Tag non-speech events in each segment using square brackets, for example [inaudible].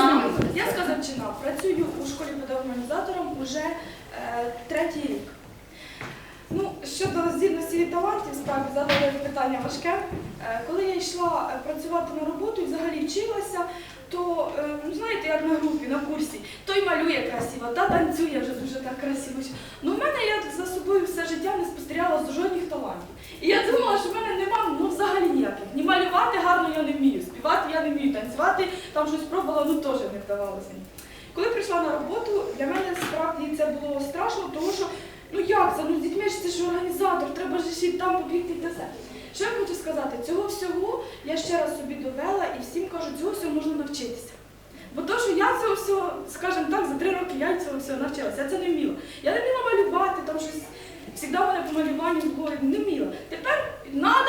знайомитися. Я з Казанчина. Працюю у школі педагогом-організатором уже е, третій рік. Ну, щодо здібності і талантів, справді задали питання важке. Е, коли я йшла е, працювати на роботу і взагалі вчилася, то е, ну, знаєте, як на групі, на курсі, той малює красиво, та танцює вже дуже так красиво. Ну, в мене я за собою все життя не спостерігала з жодних талантів. І я думала, що в мене нема ну, взагалі ніяких. Ні малювати гарно я не вмію, співати я не вмію, танцювати там щось пробувала, ну теж не вдавалося. Коли прийшла на роботу, для мене справді це було страшно, тому що ну як це? Ну з дітьми ж це ж організатор, треба ж ще там побігти і все. Що я хочу сказати? Цього всього я ще раз собі довела і всім кажу, цього всього можна навчитися. Бо то, що я цього всього, скажімо так, за три роки я цього всього навчилася, я це не вміла. Я не вміла малювати, там щось завжди в мене по малюванню було не вміла. Тепер треба,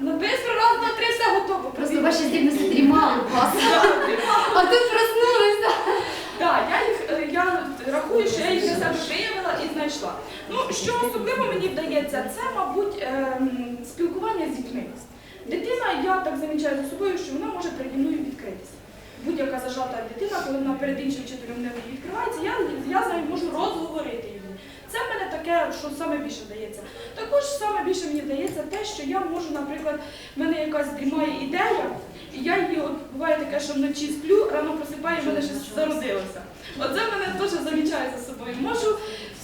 на бистро раз, два, три, все готово. Просто ваші здібності дрімали вас. А тут проснулися. Так, я їх е, я рахую, що я їх для себе виявила і знайшла. Ну, що особливо мені вдається, це, мабуть, ем, спілкування з дітьми. Дитина, я так замічаю за собою, що вона може переді мною відкритися. Будь-яка зажата дитина, коли вона перед іншим вчителем не відкривається, я, я з нею можу розговорити її. Це в мене таке, що саме більше вдається. Також саме більше мені вдається те, що я можу, наприклад, в мене якась дрімає ідея, і я її, от буває таке, що вночі сплю, рано просипаю, і в мене щось зародилося. Оце в мене теж замічаю за собою. Можу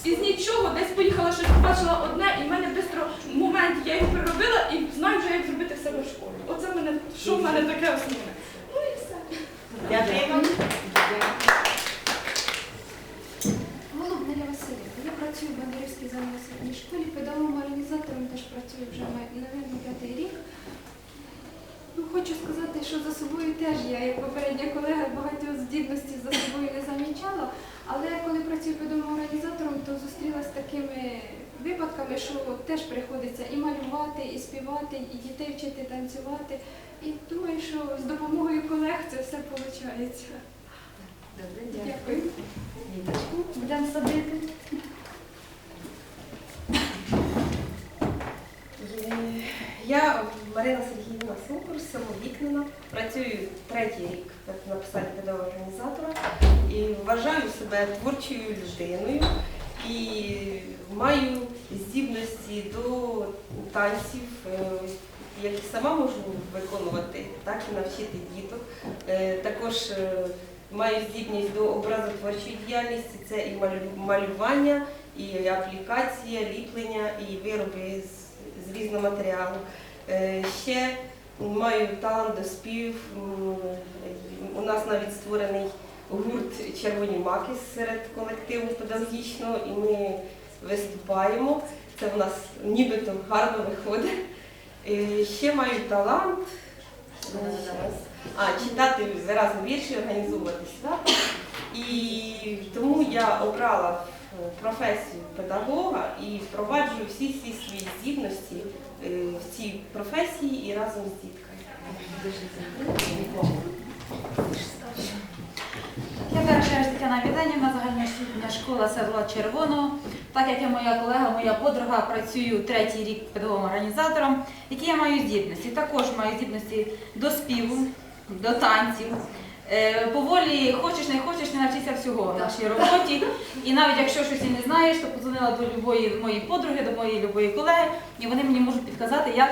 із нічого десь поїхала, щось побачила одне, і в мене швидко в моменті я його переробила і знаю вже, як зробити в себе в школі. Оце в мене, що в мене таке основне. Ну і все. Дякую. Голуб Марія Васильівна, я працюю в Бондарівській загальноосвітній школі, педагогом організатором теж працюю вже навіть п'ятий рік. Ну, хочу сказати, що за собою теж я, як попередня колега, багатьох здібностей за собою не замічала. Але коли працюю педагогом організатором, то зустрілася з такими випадками, що теж приходиться і малювати, і співати, і дітей вчити танцювати. І думаю, що з допомогою колег це все виходить. Добре, Дякую. Діточку будемо садити. Е, Я Марина Сергіївна Сукур, село. Працюю третій рік на посаді педагога організатора і вважаю себе творчою людиною і маю здібності до танців, е, як і сама можу виконувати, так і навчити діток. Е, Також е, маю здібність до образотворчої діяльності, це і малювання, і аплікація, ліплення, і вироби з, різного матеріалу. Ще маю талант до спів. У нас навіть створений гурт Червоні маки серед колективу педагогічного, і ми виступаємо. Це в нас нібито гарно виходить. Е, Ще маю талант. А, читати виразно вірші, організовувати свято. І тому я обрала професію педагога і впроваджую всі всі свої здібності е, професії і разом з діткою. Я перша Тетяна Віденівна, загальноосвітня школа села Червоного. Так як я моя колега, моя подруга, працюю третій рік педагогом-організатором, які я маю здібності. Також маю здібності до співу, до танців. Е, Поволі хочеш, не хочеш, не навчишся всього в нашій роботі. І навіть якщо щось і не знаєш, то подзвонила до любої моєї подруги, до моєї любої колеги, і вони мені можуть підказати, як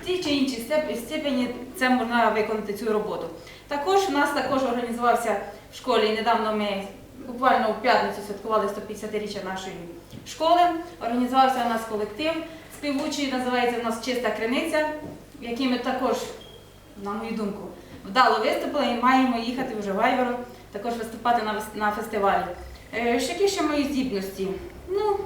в тій чи іншій степені це можна виконати цю роботу. Також у нас також організувався в школі. Недавно ми буквально у п'ятницю святкували 150-річчя нашої школи. Організувався у нас колектив співучий, називається у нас Чиста криниця, в якій ми також, на мою думку, вдало виступили і маємо їхати вже в Айворо, також виступати на, фестивалі. Е, що Які ще мої здібності? Ну,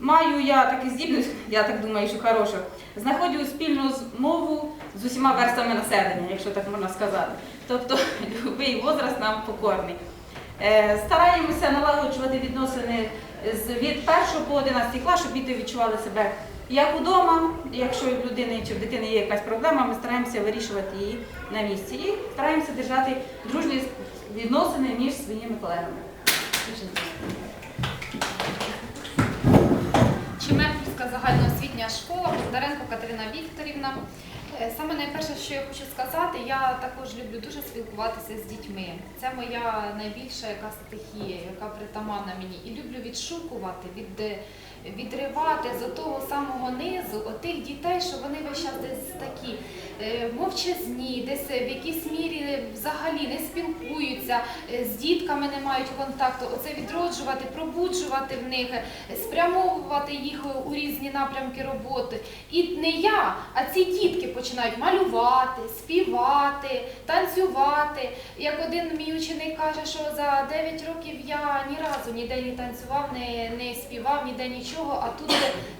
маю я таку здібність, [laughs] я так думаю, що хорошу. Знаходжу спільну мову з усіма верстами населення, якщо так можна сказати. Тобто [laughs] будь-який возраст нам покорний. Е, Стараємося налагоджувати відносини від 1 по 11 клас, щоб діти відчували себе як удома. Якщо в людини чи в дитини є якась проблема, ми стараємося вирішувати її на місці і стараємося держати дружні відносини між своїми колегами. Дуже загальноосвітня школа, Бондаренко Катерина Вікторівна. Е, Саме найперше, що я хочу сказати, я також люблю дуже спілкуватися з дітьми. Це моя найбільша яка стихія, яка притаманна мені. І люблю відшукувати, від, відривати з того самого низу отих дітей, що вони весь час десь такі е, мовчазні, десь в якійсь мірі взагалі не спілкуються, е, з дітками не мають контакту. Оце відроджувати, пробуджувати в них, е, спрямовувати їх у різні напрямки роботи. І не я, а ці дітки починають малювати, співати, танцювати. Як один мій ученик каже, що за 9 років я ні разу ніде не танцював, не, не співав, ніде нічого, а тут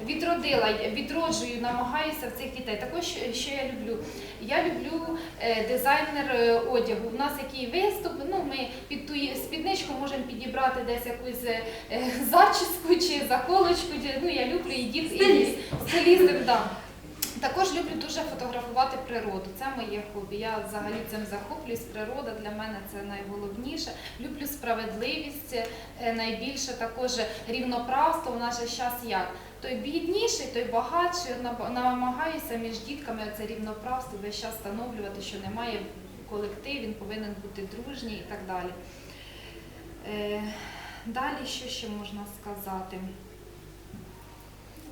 відродила, відроджую, намагаюся в цих дітей. Також що я люблю? Я люблю е, дизайнер е, одягу. У нас який виступ, ну ми під ту спідничку можемо підібрати десь якусь е, зачіску чи заколочку. Ну я люблю і діт, і стилістик, да. Також люблю дуже фотографувати природу. Це моє хобі. Я взагалі цим захоплююсь. Природа для мене це найголовніше. Люблю справедливість, е, найбільше також рівноправство. У нас же час як. Той бідніший, той багатший, намагаюся між дітками це рівноправство весь час встановлювати, що немає колектив, він повинен бути дружній і так далі. Е, Далі що ще можна сказати?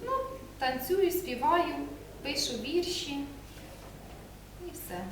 Ну, танцюю, співаю, пишу вірші і все.